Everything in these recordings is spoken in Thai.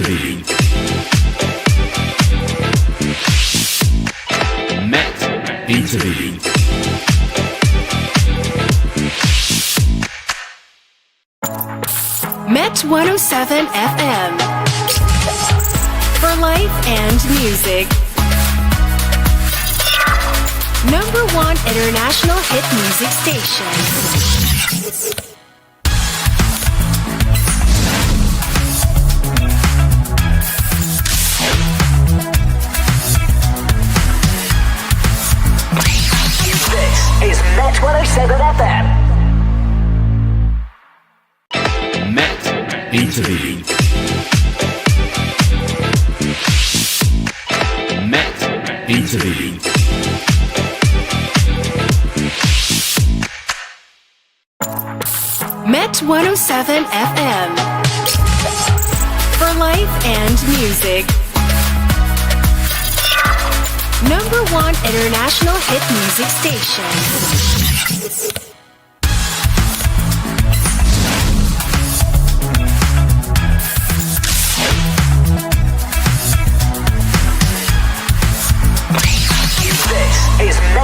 Met Interview. Met Interview. Met 107 FM. For life and music. Number one international hit music station. 107 FM. Met Interview. Met Interview. Met 107 FM. For life and music. Number one international hit music station.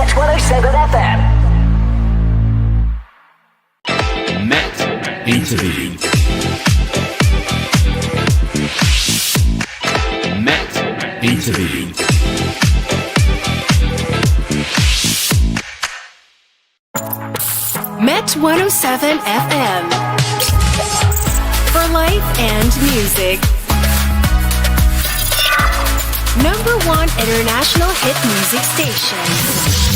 This is Met 107 FM. Met Interview. Met Interview. Met 107 FM. For life and music. Number one international hit music station.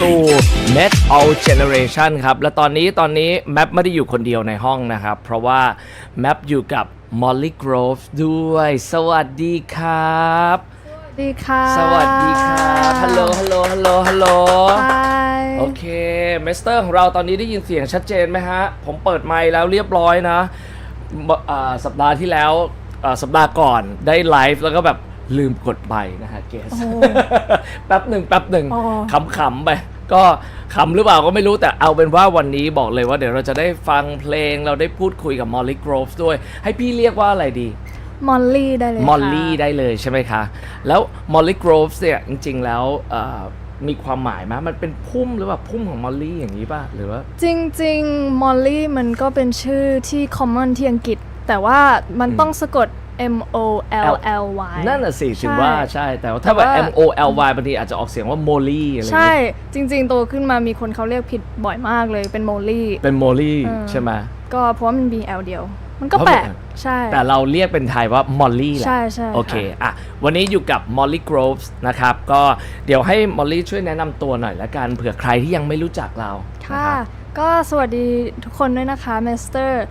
สู่ Met All Generation ครับ และตอนนี้ตอนนี้แมปไม่ได้อยู่คนเดียวในห้องนะครับ เพราะว่าแมปอยู่กับ Molly Grove ด้วย สวัสดีครับ สวัสดีค่ะสวัสดีครับฮัลโหลฮัลโหลฮัลโหลฮัลโหล Hi โอเคเมสเตอร์ของเราตอนนี้ได้ยินเสียงชัดเจนไหมฮะ ผมเปิดไมค์แล้วเรียบร้อยนะบอ่าสัปดาห์ที่แล้วอ่าสัปดาห์ก่อนได้ไลฟ์แล้วก็แบบ ลืมกดไปนะฮะเกสแป๊บหนึ่งแป๊บหนึ่งอ๋อขำๆไปก็ขำหรือเปล่าก็ไม่รู้แต่เอาเป็นว่าวันนี้บอกเลยว่าเดี๋ยวเราจะได้ฟังเพลงเราได้พูดคุยกับมอลลี่กร v ฟด้วย ให้พี่เรียกว่าอะไรดีมอลลี่ได้เลยมอลลี่ได้เลยใช่ไหมคะ แล้วมอลลี่กร v ฟเนี่ยจริง ๆ แล้วเอ่อมีความหมายไหมมันเป็นพุ่มหรือว่าพุ่มของมอลลี่อย่างนี้ป่ะหรือว่า จริง ๆ มอลลี่มันก็เป็นชื่อที่ common ที่อังกฤษ แต่ว่ามันต้องสะกด M O L L Y นั่นน่ะสิถึงใช่ว่าใช่ แต่ว่าถ้าแบบแต่ว่า M O L Y บางทีอาจจะออกเสียงว่าโมลี่อะไรอย่างใช่งี้จริง ๆ โตขึ้นมามีคนเขาเรียกผิดบ่อยมากเลยเป็นโมลี่เป็นโมลี่เออใช่ไหมก็เพราะว่ามันมี L เดียว มันก็เพราะแปลกมันใช่ แต่เราเรียกเป็นไทยว่ามอลลี่แหละใช่ใช่โอเคค่ะอะวันนี้อยู่กับมอลลี่ r o v e s นะครับก็เดี๋ยวให้มอลลี่ช่วยแนะนำตัวหน่อยละกันเผื่อใครที่ยังไม่รู้จักเราค่ะนรับก็สวัสดีทุกคนด้วยนะคะเมสเตอร์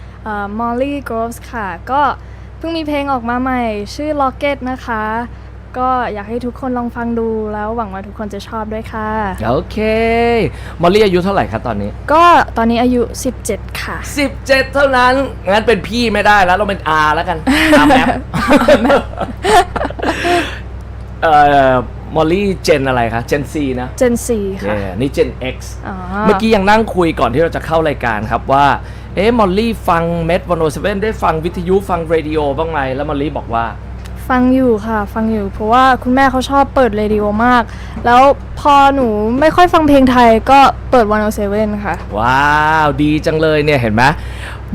มอลลี่กร v ฟส์ค่ะก็เพิ่งมีเพลงออกมาใหม่ชื่อ Locket นะคะ ก็อยากให้ทุกคนลองฟังดูแล้วหวังว่าทุกคนจะชอบด้วยค่ะ โอเค มอลลี่อายุเท่าไหร่ครับตอนนี้ ก็ตอนนี้อายุ 17 ค่ะ 17 เท่านั้น งั้นเป็นพี่ไม่ได้แล้วเราเป็น R แล้วกัน R แมปเอ่อมอลลี่เจนอะไรคะเจน C นะ Gen 4ค่ะเย่นี่ Gen X อ๋อเมื่อกี้ยังนั่งคุยก่อนที่เราจะเข้ารายการครับว่า เอ๊ะมอลลี่ฟังเม d วันโอเได้ฟังวิทยุฟังเรดิโอบ้างไหมแล้วมอลลี่บอกว่า ฟังอยู่ค่ะ ฟังอยู่เพราะว่าคุณแม่เขาชอบเปิดเรดิโอมาก แล้วพอหนูไม่ค่อยฟังเพลงไทยก็เปิด107ค่ะ ว้าว ดีจังเลยเนี่ยเห็นไหม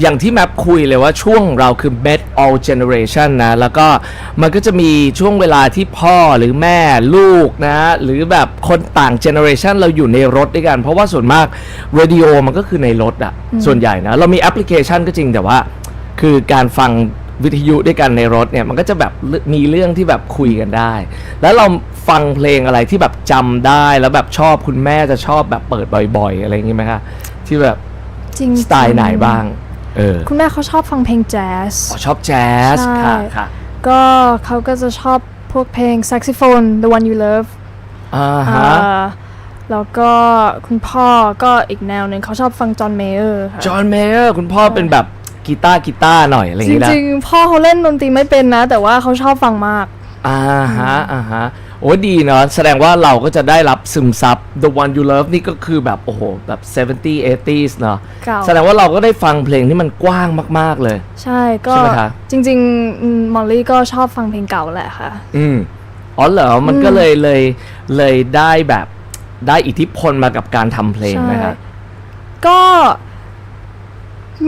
อย่างที่แมปคุยเลยว่าช่วงเราคือ met all generation นะ แล้วก็มันก็จะมีช่วงเวลาที่พ่อหรือแม่ลูกนะ หรือแบบคนต่าง generation เราอยู่ในรถด้วยกัน เพราะว่าส่วนมาก radio มันก็คือในรถอะส่วนใหญ่นะ เรามีแอปพลิเคชันก็จริงแต่ว่า คือการฟังวิทยุด้วยกันในรถเนี่ยมันก็จะแบบมีเรื่องที่แบบคุยกันได้ แล้วเราฟังเพลงอะไรที่แบบจำได้แล้วแบบชอบคุณแม่จะชอบแบบเปิดบ่อย ๆ อะไรอย่างงี้ไหมคะที่แบบจริงสไตล์ไหนบ้าง เออคุณแม่เขาชอบฟังเพลงแจ๊ส อ๋อชอบแจ๊ส ใช่ ค่ะค่ะก็เขาก็จะชอบพวกเพลง saxophone the one you love อ่าอ่ฮะาแล้วก็คุณพ่อก็อีกแนวหนึ่งเขาชอบฟังจอห์นเมเยอร์ค่ะจอห์นเมเยอร์คุณพ่อเป็นแบบกีตาร์กีตาร์หน่อยอะไรอย่างจงี้นะริงๆ พ่อเขาเล่นดนตรีไม่เป็นนะ แต่ว่าเขาชอบฟังมาก อ่าฮะอ่าฮะ โอ้ดีเนาะแสดงว่าเราก็จะได้รับซึมซับ The One You Love นี่ก็คือแบบ โอ้โห แบบ 70 80s เนาะเก่า แสดงว่าเราก็ได้ฟังเพลงที่มันกว้างมาก ๆ เลย ใช่ก็ใช่ไหมคะ จริงๆมอลลี่ก็ชอบฟังเพลงเก่าแหละค่ะ อืมอ๋อเหรอ มันก็เลยเลยเลยได้แบบได้อิทธิพลมากับการทำเพลงใช่นะคะ ก็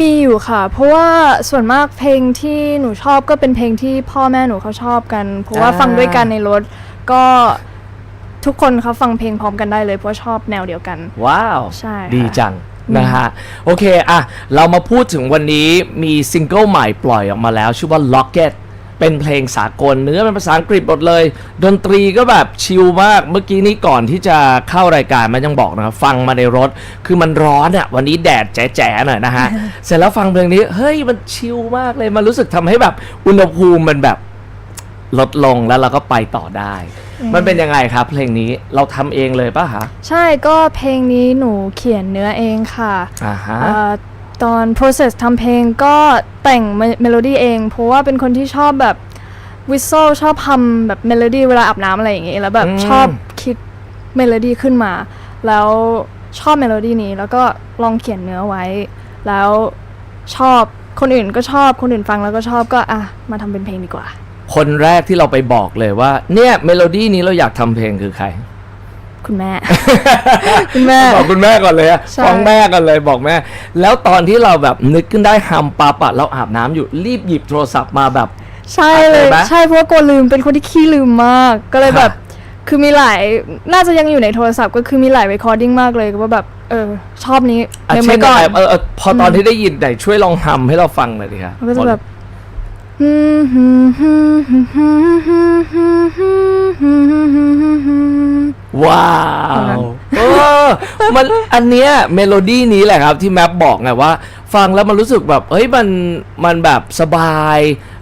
มีอยู่ค่ะ เพราะว่าส่วนมากเพลงที่หนูชอบก็เป็นเพลงที่พ่อแม่หนูเขาชอบกัน เพราะว่าอ่า ฟังด้วยกันในรถ ก็ทุกคนเขาฟังเพลงพร้อมกันได้เลยเพราะชอบแนวเดียวกัน ว้าว ใช่ค่ะดีจังนะฮะ โอเค อะ เรามาพูดถึงวันนี้มีซิงเกิลใหม่ปล่อยออกมาแล้ว ชื่อว่า Locket เป็นเพลงสากลเนื้อเป็นภาษาอังกฤษหมดเลย ดนตรีก็แบบชิลมากเมื่อกี้นี้ก่อนที่จะเข้ารายการมันยังบอกนะครับฟังมาในรถคือมันร้อนอะ่ะวันนี้แดดแจ๋ๆหน่อยนะฮะ เสร็จแล้วฟังเพลงนี้เฮ้ยมันชิลมากเลยมันรู้สึกทำให้แบบอุณหภูมิมันแบบ ลดลงแล้วเราก็ไปต่อได้ มันเป็นยังไงครับ เพลงนี้เราทำเองเลยป่ะคะใช่ก็เพลงนี้หนูเขียนเนื้อเองค่ะอ่าฮะ เอ่อตอน process ทำเพลงก็แต่งเมโลดี้เอง เพราะว่าเป็นคนที่ชอบแบบวิโซชอบทำแบบเมโลดี้เวลาอาบน้ำอะไรอย่างเงี้ยแล้วแบบอืม ชอบคิดเมโลดี้ขึ้นมา แล้วชอบเมโลดี้นี้แล้วก็ลองเขียนเนื้อไว้ แล้วชอบคนอื่นก็ชอบคนอื่นฟังแล้วก็ชอบก็อะมาทำเป็นเพลงดีกว่า คนแรกที่เราไปบอกเลยว่า เนี่ยเมโลดี้นี้เราอยากทำเพลงคือใคร คุณแม่ คุณแม่ บอกคุณแม่ก่อนเลยอะใช่ ฟ้องแม่กันเลยบอกแม่ แล้วตอนที่เราแบบนึกขึ้นได้ฮัมปั๊บอะเราอาบน้ำอยู่รีบหยิบโทรศัพท์มาแบบ ใช่เลยอะเคยไหมใช่เพราะว่ากลัวลืมเป็นคนที่ขี้ลืมมาก ก็เลยแบบ ค่ะ คือมีหลายน่าจะยังอยู่ในโทรศัพท์ก็คือมีหลาย recording มากเลยว่าแบบเออชอบนี้อะเมมเช่ไว้นก่อน อะไรเออเออพอตอนที่ได้ยินไหนช่วยลองฮัมให้เราฟังหน่อยดิครับ มันก็จะแบบ ว้าวเออมันอันเนี้ยเมโลดี้นี้แหละครับที่แมปบอกไงว่า ฟังแล้วมันรู้สึกแบบเฮ้ยมันมันแบบสบาย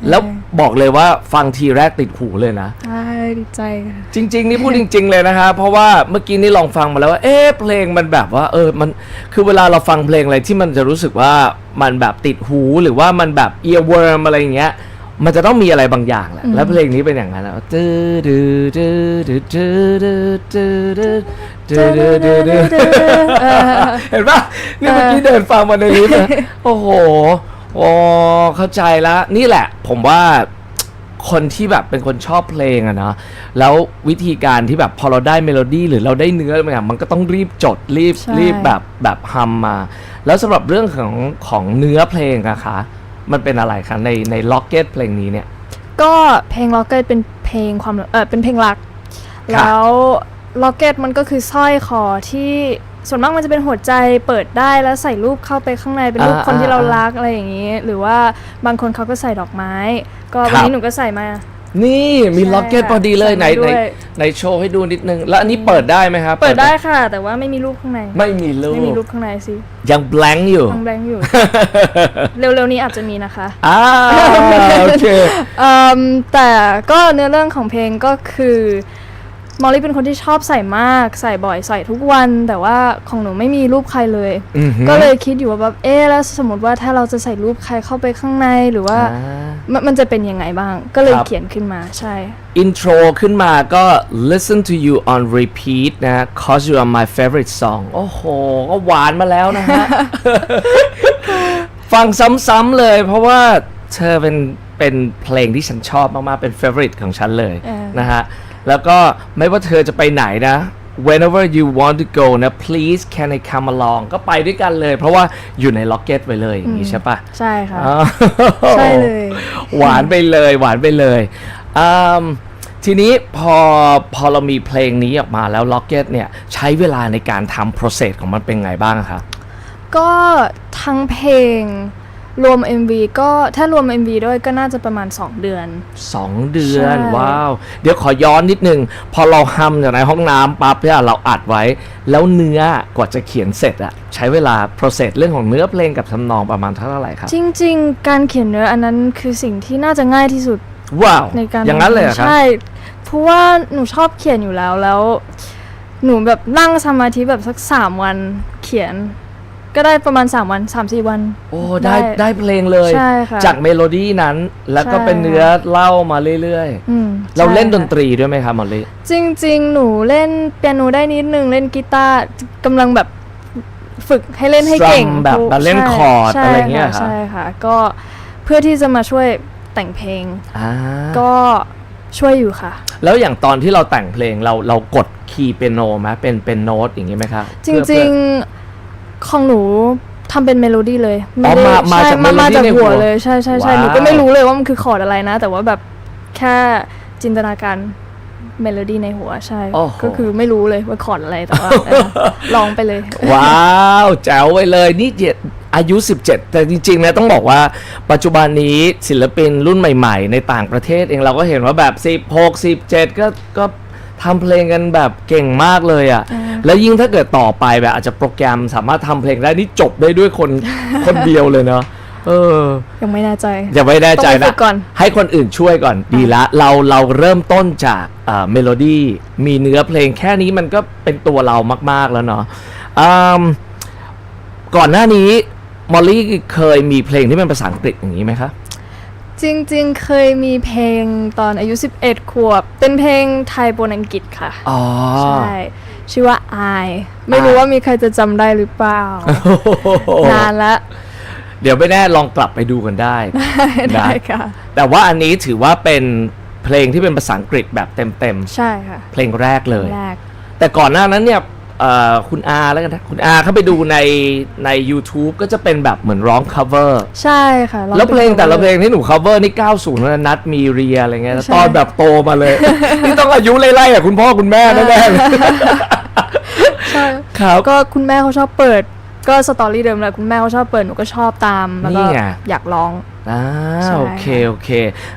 แล้วบอกเลยว่าฟังทีแรกติดหูเลยนะ ใช่ดีใจค่ะ จริง ๆ นี่พูดจริง ๆ เลยนะฮะเพราะว่าเมื่อกี้นี่ลองฟังมาแล้วว่า เอ๊ะเพลงมันแบบว่า เออมันคือเวลาเราฟังเพลงอะไรที่มันจะรู้สึกว่ามันแบบติดหูหรือว่ามันแบบเอียร์เวิร์มอะไรอย่างเงี้ย มันจะต้องมีอะไรบางอย่างแหละ แล้วเพลงนี้เป็นอย่างนั้นอะตื้อดื้อดื้อดื้อดื้อดื้อดื้อดื้อดื้อดื้อดื้อดื้อดื้อเห็นปะนี่เมื่อกี้เดินฟังมาในลิฟต์นะโอ้โหโอ้เข้าใจแล้วนี่แหละ ผมว่าคนที่แบบเป็นคนชอบเพลงอะเนาะแล้ววิธีการที่แบบพอเราได้เมโลดี้หรือเราได้เนื้อมามันก็ต้องรีบจดรีบใช่รีบแบบแบบฮัมมา แล้วสำหรับเรื่องของของเนื้อเพลงอะคะ มันเป็นอะไรคะในในล็อกเก็ตเพลงนี้เนี่ย ก็เพลง Rocket เป็นเพลงความเออเป็นเพลงรักครับแล้ว Rocket มันก็คือสร้อยคอที่ส่วนมากมันจะเป็นหัวใจเปิดได้แล้วใส่รูปเข้าไปข้างในเป็นรูปอ่าคนที่เราอ่ารักอะไรอย่างนี้ หรือว่าบางคนเขาก็ใส่ดอกไม้ ก็ครัวันบนี้หนูก็ใส่มา นี่มีใช่ล็อกเก็ตพอดีเลยใส่ไหนมาด้ไหนวยไหนโชว์ให้ดูนิดนึง แล้วอันนี้เปิดได้ไหมครับ เปิดได้ค่ะ แต่ว่าไม่มีรูปข้างใน ไม่มีรูไม่มีรูปปข้างในสิ ยัง blank อยู่ทางแบงค์อยู่ เร็วๆนี้อาจจะมีนะคะอ่าโอเคเอิ่มแต่ก็เนื้อเรื่องของเพลงก็คือ มอลลี่เป็นคนที่ชอบใส่มาก ใส่บ่อยใส่ทุกวัน แต่ว่าของหนูไม่มีรูปใครเลย อือหือก็เลยคิดอยู่ว่าแบบเอ๊ะแล้วสมมติว่าถ้าเราจะใส่รูปใครเข้าไปข้างในหรือว่าอ่ามันมันจะเป็นยังไงบ้าง ก็เลยครับ เขียนขึ้นมาใช่ อินโทรขึ้นมาก็ listen to you on repeat นะ cause you are my favorite song โอ้โห ก็หวานมาแล้วนะฮะ ฟังซ้ำๆเลย เพราะว่าเธอเป็นเป็นเพลงที่ฉันชอบมาก ๆ เป็น favorite ของฉันเลยเออ นะฮะ แล้วก็ไม่ว่าเธอจะไปไหนนะ whenever you want to go นะ please can I come along ก็ไปด้วยกันเลย เพราะว่าอยู่ในล็อกเก็ตไปเลยอย่างนี้ใช่ปะใช่ค่ะอ้าวใช่เลย หวานไปเลยหวานไปเลยอืมทีนี้พอพอเรามีเพลงนี้ออกมาแล้ว Rocket เนี่ยใช้เวลาในการทำ process ของมันเป็นไงบ้างคะก็ทั้งเพลง รวม MV ก็ถ้ารวม MV ด้วยก็น่าจะประมาณ 2 เดือน 2 เดือนใช่ว้าว เดี๋ยวขอย้อนนิดนึง พอเราฮัมจากในห้องน้ำปั๊บเนี่ยเราอัดไว้ แล้วเนื้อกว่าจะเขียนเสร็จอะใช้เวลา process เรื่องของเนื้อเพลงกับทำนองประมาณเท่าไหร่ครับ จริง ๆ การเขียนเนื้ออันนั้นคือสิ่งที่น่าจะง่ายที่สุดว้าวในการอย่างนั้นเลยเหรอครับใช่เพราะว่าหนูชอบเขียนอยู่แล้วแล้ว หนูแบบนั่งสมาธิแบบสักสามวันเขียน ก็ได้ประมาณ 3 วัน 3 4 วัน โอ้ได้ได้ได้เพลงเลย ใช่ค่ะจากเมโลดี้นั้นแล้วก็ใช่ เป็นเนื้อเล่ามาเรื่อยอืมๆ เราเล่นใช่ดค่ะนตรีด้วยไหมครับมอลลี่จริง ๆ หนูเล่นเปียโนได้นิดนึง เล่นกีตาร์กำลังแบบฝึกให้เล่นให้เก่ง Strum แบบทุกมาเล่นใช่คอร์ดใช่อะไรเงี้ยค่ะครับใช่ค่ะ ก็เพื่อที่จะมาช่วยแต่งเพลง อ่าก็ช่วยอยู่ค่ะ แล้วอย่างตอนที่เราแต่งเพลงเราเรากดคีย์เปียโนไหมเป็นเป็นโน้ตอย่างงี้ไหมครับจริง ๆ ของหนูทำเป็นเมโลดี้เลยอ๋อไได้มามาใช่จากเมโลดี้มาจากในหัหัววเลยใช่ใช่ใช่ว้าว หนูก็ไม่รู้เลยว่ามันคือคอร์ดอะไรนะ แต่ว่าแบบแค่จินตนาการเมโลดี้ในหัวใช่ โอ้โห ก็คือไม่รู้เลยว่าคอร์ดอะไรแต่ว่าเออลองไปเลย ว้าวแจ๋วไปเลยนี่เจ็ดอายุ 17 แต่จริงๆนะต้องบอกว่าปัจจุบันนี้ศิลปินรุ่นใหม่ๆ ในต่างประเทศเองเราก็เห็นว่าแบบ 16 17 ก็ก็ทำเพลงกันแบบเก่งมากเลยอะ่ะ แล้วยิ่งถ้าเกิดต่อไปแบบอาจจะโปรแกรมสามารถทำเพลงได้นี่จบได้ด้วยคน คนเดียวเลยเนาะเออ ยังไม่แน่ใจ อย่าไม่แน่ใจต้องไปฝึนะ กก่อน ให้คนอื่นช่วยก่อนดีละ เราเราเริ่มต้นจากเมโลดี้มีเนื้อเพลงแค่นี้มันก็เป็นตัวเรามาก ๆ แล้วเนาะอืมก่อนหน้านี้มอลลี่เคยมีเพลงที่เป็นภาษาอังกฤษอย่างนี้ไหมคะ จริงๆ เคยมีเพลงตอนอายุ 11 ขวบ เป็นเพลงไทยบนอังกฤษค่ะ อ๋อ ใช่ ชื่อว่า I ไม่รู้ว่ามีใครจะจำได้หรือเปล่า นานละ เดี๋ยวไม่แน่ลองกลับไปดูกันได้ ได้ค่ะ แต่ว่าอันนี้ถือว่าเป็นเพลงที่เป็นภาษาอังกฤษแบบเต็มใช่ค่ะๆเพลงแรกเลยแรกแต่ก่อนหน้านั้นเนี่ยเอ่อคุณอาแล้วกันนะคุณอาเข้าไปดูในใน YouTube ก็จะเป็นแบบเหมือนร้อง cover ใช่ค่ะองแล้วเพลงป็นแต่ละ cover เพลงที่หนู cover นี่ 90แล้วนัดมีเรียอะไรเงี้ยใช่ตอนแบบโตมาเลย นี่ต้องอายุไล่ๆกับคุณพ่อคุณแม่แน่ๆเลย ใช่ครับ ก็คุณแม่เขาชอบเปิด ก็สตอรี่เดิมแหละคุณแม่เขาชอบเปิดหนูก็ชอบตามแล้วก็นี่ไง อยากร้อง อ่าใช่ โอเค โอเค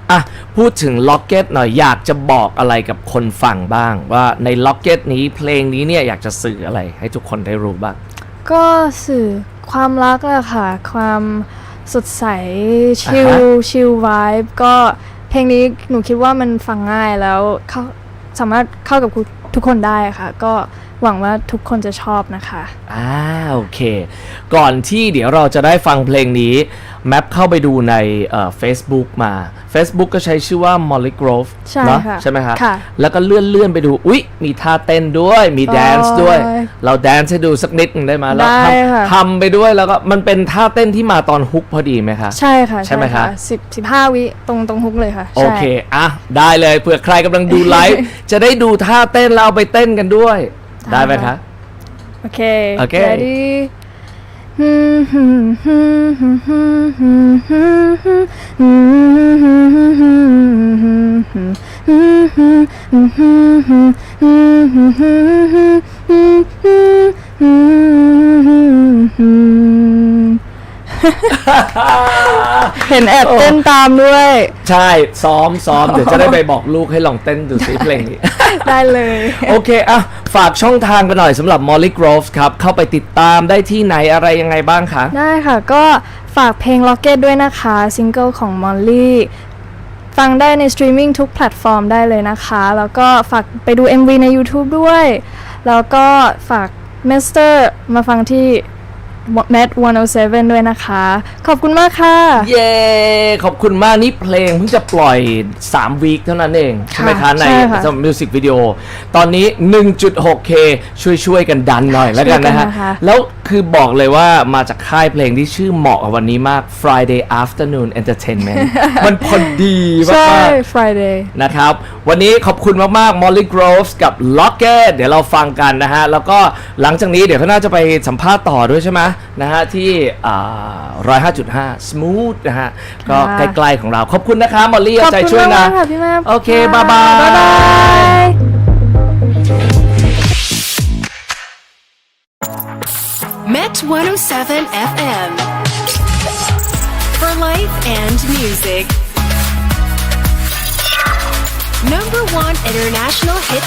อะ พูดถึงล็อกเก็ตหน่อยอยากจะบอกอะไรกับคนฟังบ้าง ว่าในล็อกเก็ตนี้เพลงนี้เนี่ยอยากจะสื่ออะไรให้ทุกคนได้รู้บ้าง ก็สื่อความรักแหละค่ะ ความสดใสชิลอ่าฮะ ชิลไวบ์ก็เพลงนี้หนูคิดว่ามันฟังง่ายแล้วเข้าสามารถเข้ากับ ทุกคนได้ค่ะ ก็หวังว่าทุกคนจะชอบนะคะ อ่าโอเค ก่อนที่เดี๋ยวเราจะได้ฟังเพลงนี้ แมปเข้าไปดูในเอ่อ Facebook มา Facebook ก็ใช้ชื่อว่า Molly Grove ใช่เนอะค่ะใช่ไหมคะค่ะแล้วก็เลื่อนเลื่อนไปดู อุ๊ย มีท่าเต้นด้วย มีแดนซ์ด้วยโอ้ยเราแดนซ์ให้ดูสักนิดหนึงได้ไหมแล้วได้ทำค่ะทำไปด้วยแล้วก็มันเป็นท่าเต้นที่มาตอนฮุกพอดีไหมคะ ใช่ค่ะ ใช่ไหมคะสิบสิบห้าวิตรงตรงฮุกเลยค่ะ โอใช่เค อะ ได้เลยเผื่อใครกำลังดูไลฟ์จะได้ดูท่าเต้นแล้วเอาไปเต้นกันด้วย ได้ไหมคะ โอเค โอเค ready เห็นแอบเต้นตามด้วย ใช่ ซ้อมซ้อมเดี๋ยวจะได้ไปบอกลูกให้ลองเต้นดูซิเพลงนี้ ได้เลย โอเคอะฝากช่องทางกันหน่อยสำหรับ Molly Grove ครับ เข้าไปติดตามได้ที่ไหนอะไรยังไงบ้างคะ ได้ค่ะ ก็ฝากเพลง Rocket ด้วยนะคะ ซิงเกิลของ Molly ฟังได้ในสตรีมมิ่งทุกแพลตฟอร์มได้เลยนะคะ แล้วก็ฝากไปดู MV ใน YouTube ด้วย แล้วก็ฝาก Master มาฟังที่ Met 107 ด้วยนะคะ ขอบคุณมากค่ะ เย้ ขอบคุณมากนี่เพลงเพิ่งจะปล่อย 3 วีคเท่านั้นเอง ใช่ไหมคะ ในใช่ค่ะสำหรับมิวสิกวิดีโอ ตอนนี้ 1.6K ช่วยช่วยๆกันดันหน่อยแล้วกันนะฮะช่วยกันนะคะแล้ว คคือบอกเลยว่ามาจากค่ายเพลงที่ชื่อเหมาะกับวันนี้มาก Friday Afternoon Entertainment มันพอดีใช่มาก Friday ๆนะครับ วันนี้ขอบคุณมากๆ Molly Groves กับ Locket เดี๋ยวเราฟังกันนะฮะ แล้วก็หลังจากนี้เดี๋ยวเขาน่าจะไปสัมภาษณ์ต่อด้วยใช่ไหมนะฮะ ที่ร้อยห้าจุดห้า smooth นะฮะ ก็ค่ะใกล้ๆของเรา ขอบคุณนะคะ Molly ขเอาอบใจคุณช่วยนะมากๆค่ะพี่แม่โอเค บ๊ายบายบ๊ายบาย Met 107 FM. For life and music. Number one international hit